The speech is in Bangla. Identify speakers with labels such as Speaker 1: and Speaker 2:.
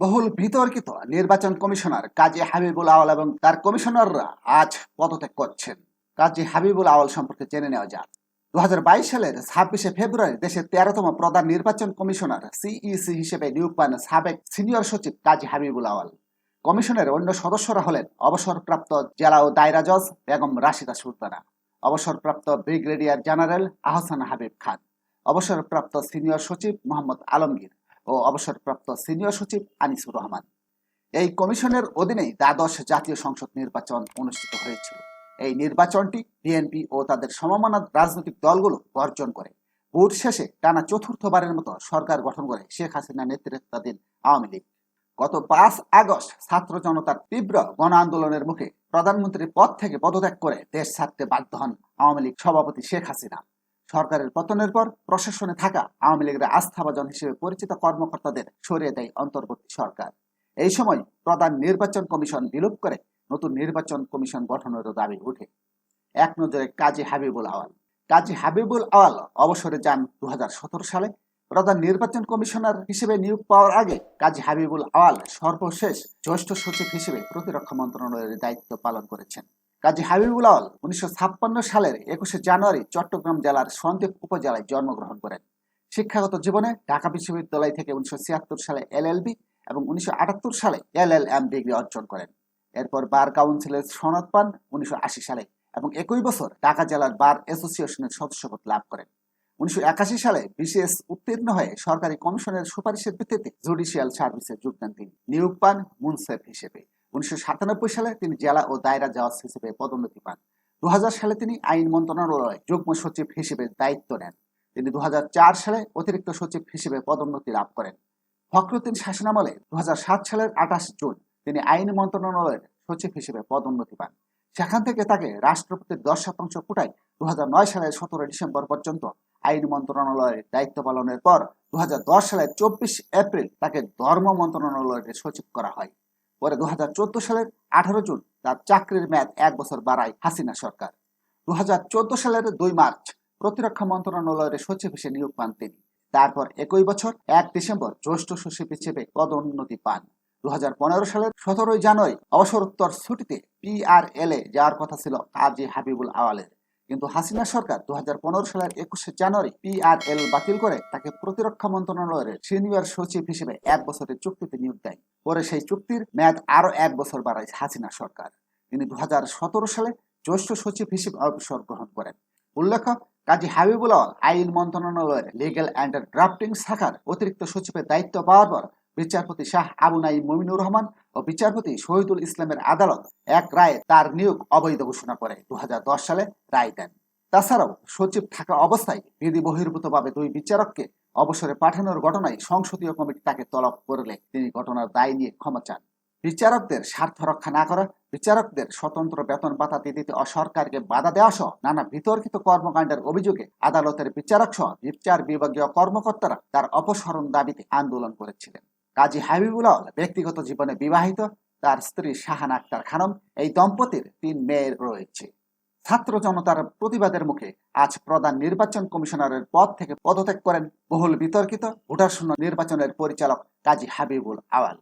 Speaker 1: বহুল বিতর্কিত নির্বাচন কমিশনার কাজী হাবিবুল আওয়াল এবং তার কমিশনাররা আজ পদত্যাগ করছেন। কাজী হাবিবুল আওয়াল সম্পর্কে জেনে নেওয়া যাক। দু হাজার বাইশ সালের ছাব্বিশে ফেব্রুয়ারি দেশের তেরোতম প্রধান নির্বাচন কমিশনার সিইসি হিসেবে নিয়োগ পান সাবেক সিনিয়র সচিব কাজী হাবিবুল আওয়াল কমিশনের অন্য সদস্যরা হলেন অবসরপ্রাপ্ত জেলা ও দায়রা জজ বেগম রাশিদা সুলতানা, অবসরপ্রাপ্ত ব্রিগেডিয়ার জেনারেল আহসান হাবিব খান, অবসরপ্রাপ্ত সিনিয়র সচিব মোহাম্মদ আলমগীর ও অবসরপ্রাপ্ত সিনিয়র সচিব আনিসুর রহমান। এই কমিশনের অধীনেই দ্বাদশ জাতীয় সংসদ নির্বাচন অনুষ্ঠিত হয়েছিল। এই নির্বাচনটি বিএনপি ও তাদের সমমানা রাজনৈতিক দলগুলো বর্জন করে। ভোট শেষে টানা চতুর্থবারের মতো সরকার গঠন করে শেখ হাসিনা নেতৃত্বাধীন আওয়ামী লীগ। গত পাঁচ আগস্ট ছাত্র জনতার তীব্র গণ আন্দোলনের মুখে প্রধানমন্ত্রীর পদ থেকে পদত্যাগ করে দেশ ছাড়তে বাধ্য হন আওয়ামী লীগ সভাপতি শেখ হাসিনা। সরকারের পতনের পর প্রশাসনে থাকা আওয়ামী লীগের আস্থাভাজন হিসেবে পরিচিত কর্মকর্তাদের সরিয়ে দেয় অন্তর্বর্তী সরকার। এই সময় প্রধান নির্বাচন কমিশন বিলোপ করে নতুন নির্বাচন কমিশন গঠনেরও দাবি উঠে এক নজরে কাজী হাবিবুল আওয়াল। কাজী হাবিবুল আওয়াল অবসরে যান দু হাজার সতেরো সালে। প্রধান নির্বাচন কমিশনার হিসেবে নিয়োগ পাওয়ার আগে কাজী হাবিবুল আওয়াল সর্বশেষ জ্যেষ্ঠ সচিব হিসেবে প্রতিরক্ষা মন্ত্রণালয়ের দায়িত্ব পালন করেছেন। কাজী হাবিবুল আওয়াল উনিশশো সালের একুশে জানুয়ারি চট্টগ্রাম জেলার সন্দ্বীপ উপজেলায় জন্মগ্রহণ করেন। শিক্ষাগত জীবনে ঢাকা বিশ্ববিদ্যালয় থেকে উনিশশো সালে এলএলবি এবং উনিশশো সালে এলএলএম ডিগ্রি অর্জন করেন। এরপর বার কাউন্সিলের সনদ পান উনিশশো আশি সালে এবং একই বছর ঢাকা জেলার বার অ্যাসোসিয়েশনের সদস্যপদ লাভ করেন। উনিশশো একাশি সালে বিশেষ উত্তীর্ণ হয়ে সরকারি কমিশনের সুপারিশের ভিত্তিতে জুডিশিয়াল সার্ভিসে যোগদান তিনি। নিয়োগ পান মুনসেফ হিসেবে। উনিশশো সাতানব্বই সালে তিনি জেলা ও দায়রা জজ হিসেবে পদোন্নতি পান। দু সালে তিনি আইন মন্ত্রণালয়ে যুগ্ম সচিব হিসেবে দায়িত্ব নেন। তিনি দু সালে অতিরিক্ত সচিব হিসেবে পদোন্নতি লাভ করেন। ফখরুদ্দিন শাসনামলে দু সালের আঠাশ জুন তিনি আইন মন্ত্রণালয়ের সচিব হিসেবে পদোন্নতি পান। সেখান থেকে তাকে রাষ্ট্রপতির দশ শতাংশ কোটায় দু সালের সতেরো ডিসেম্বর পর্যন্ত আইন মন্ত্রণালয়ের দায়িত্ব পালনের পর দু সালের চব্বিশ এপ্রিল তাকে ধর্ম মন্ত্রণালয়ের সচিব করা হয়। পরে দু হাজার চোদ্দ সালের আঠারো জুন তার চাকরির মেয়াদ এক বছর বাড়ায় হাসিনা সরকার। দু হাজার চোদ্দ সালের দুই মার্চ প্রতিরক্ষা মন্ত্রণালয়ের সচিব হিসেবে নিয়োগ পান তিনি। তারপর একই বছর এক ডিসেম্বর জ্যেষ্ঠ সচিব হিসেবে পদোন্নতি পান। দু হাজার পনেরো সালের সতেরোই জানুয়ারি অবসরোত্তর ছুটিতে পিআরএল এ যাওয়ার কথা ছিল কাজী হাবিবুল আওয়ালের। কিন্তু হাসিনা সরকার দু সালের একুশে জানুয়ারি পিআরএল বাতিল করে তাকে প্রতিরক্ষা মন্ত্রণালয়ের সিনিয়র সচিব হিসেবে এক বছরের চুক্তিতে নিয়োগ দেয়। পরে সেই চুক্তির মেয়াদ আরও এক বছর বাড়ায় হাসিনা সরকার। তিনি দু হাজার সতেরো সালে জ্যেষ্ঠ সচিব হিসেবে অবসর গ্রহণ করেন। উল্লেখ্য, কাজী হাবিবুল আইন মন্ত্রণালয়ের লিগেল অ্যান্ড ড্রাফটিং শাখার অতিরিক্ত সচিবের দায়িত্ব পাওয়ার পর বিচারপতি শাহ আবু নাইম মমিনুর রহমান ও বিচারপতি শহীদুল ইসলামের আদালত এক রায়ে তার নিয়োগ অবৈধ ঘোষণা করে দু সালে রায় দেন। তাছাড়াও সচিব থাকা অবস্থায় বিধি বহির্ভূতভাবে দুই বিচারককে অবসরে পাঠানোর ঘটনায় সংসদীয় কমিটি তাকে তলব করলে তিনি ঘটনার দায় নিয়ে ক্ষমা চান। বিচারকদের স্বার্থ রক্ষা না করা বিচারকদের স্বতন্ত্র বেতন ভাতা দিতে অসরকারকে বাধা দেওয়া সহ নানা বিতর্কিত কর্মকাণ্ডের অভিযোগে আদালতের বিচারক সহ বিচার বিভাগীয় কর্মকর্তারা তার অপসারণ দাবিতে আন্দোলন করেছিলেন। কাজী হাবিবুল ব্যক্তিগত জীবনে বিবাহিত, তার স্ত্রী শাহান আক্তার খানম এই দম্পতির তিন মেয়ের রয়েছে। ছাত্র জনতার প্রতিবাদের মুখে আজ প্রধান নির্বাচন কমিশনারের পদ থেকে পদত্যাগ করেন বহুল বিতর্কিত ভোটার শূন্য নির্বাচনের পরিচালক কাজী হাবিবুল আওয়াল।